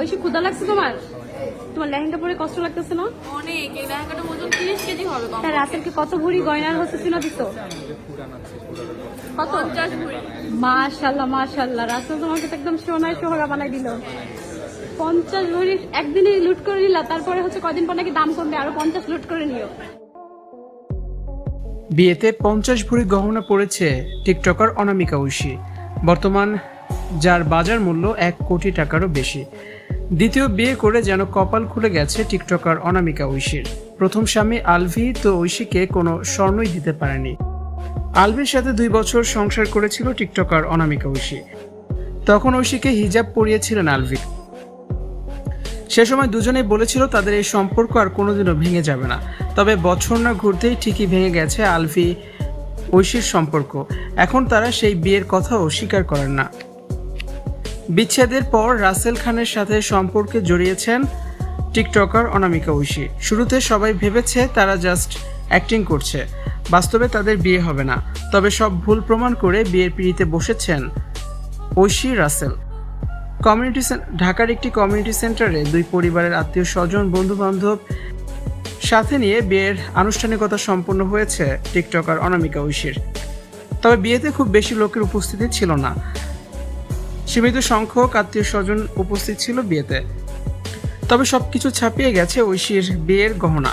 ঐশী ক্ষুদা লাগছে তোমার? তোমার লেহেঙ্গা পরে কষ্ট লাগতেছে না? অনেক এই লেহেঙ্গাটার ওজন তিরিশ কেজি হবে কম তার রাসেলকে কত ভরি গয়নার হচ্ছে চিনা দিত কত? পঞ্চাশ ভরি মাশাল্লাহ মাশাল্লাহ রাসেল তোমাকে তো একদম সোনায় সোহাগা বানাই দিল। পঞ্চাশ ভরি একদিনই লুট করে নিলা তারপরে হচ্ছে কদিন পর নাকি দাম কমবে আরও পঞ্চাশ লুট করে নিও। বিয়েতে পঞ্চাশ ভরি গহনা পড়েছে টিকটকার অনামিকা ঐশী। বর্তমান যার বাজার মূল্য এক কোটি টাকারও বেশি। দ্বিতীয় বিয়ে করে যেন কপাল খুলে গেছে টিকটকার অনামিকা ঐশীর। প্রথম স্বামী আলভি তো ঐশীকে কোনো স্বর্ণই দিতে পারেনি। আলভির সাথে দুই বছর সংসার করেছিল টিকটকার অনামিকা ঐশী। তখন ঐশীকে হিজাব পরিয়েছিলেন আলভি। সে সময় দুজনেই বলেছিল, তাদের এই সম্পর্ক আর কোনোদিনও ভেঙে যাবে না। তবে বছর না ঘুরতেই ঠিকই ভেঙে গেছে আলভি ঐশীর সম্পর্ক। এখন তারা সেই বিয়ের কথাও স্বীকার করেন না। বিচ্ছেদের পর রাসেল খানের সাথে সম্পর্কে জড়িয়েছেন টিকটকার অনামিকা ঐশী। শুরুতে সবাই ভেবেছে তারা জাস্ট অ্যাক্টিং করছে। বাস্তবে তাদের বিয়ে হবে না। তবে সব ভুল প্রমাণ করে বিয়ের পিড়িতে বসেছেন ঐশী রাসেল। কমিউনিটি ঢাকার একটি কমিউনিটি সেন্টারে দুই পরিবারের আত্মীয় স্বজন বন্ধু বান্ধব সাথে নিয়ে বিয়ের আনুষ্ঠানিকতা সম্পন্ন হয়েছে টিকটকার অনামিকা ঐশীর। তবে বিয়েতে খুব বেশি লোকের উপস্থিতি ছিল না। সীমিত সংখ্যক আত্মীয় স্বজন উপস্থিত ছিল বিয়েতে। তবে সবকিছু ছাপিয়ে গেছে ঐশীর বিয়ের গহনা।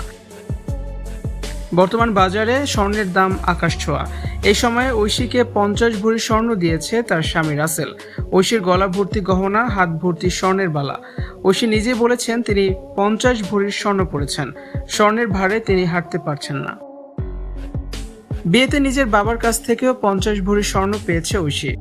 বর্তমান বাজারে স্বর্ণের দাম আকাশ ছোঁয়া। এই সময়ে ঐশীকে পঞ্চাশ ভরি স্বর্ণ দিয়েছে তার স্বামী রাসেল। ঐশীর গলা ভর্তি গহনা, হাত ভর্তি স্বর্ণের বালা। ঐশী নিজে বলেছেন তিনি পঞ্চাশ ভরির স্বর্ণ পরেছেন। স্বর্ণের ভারে তিনি হাঁটতে পারছেন না। বিয়েতে নিজের বাবার কাছ থেকেও পঞ্চাশ ভরি স্বর্ণ পেয়েছে ঐশী।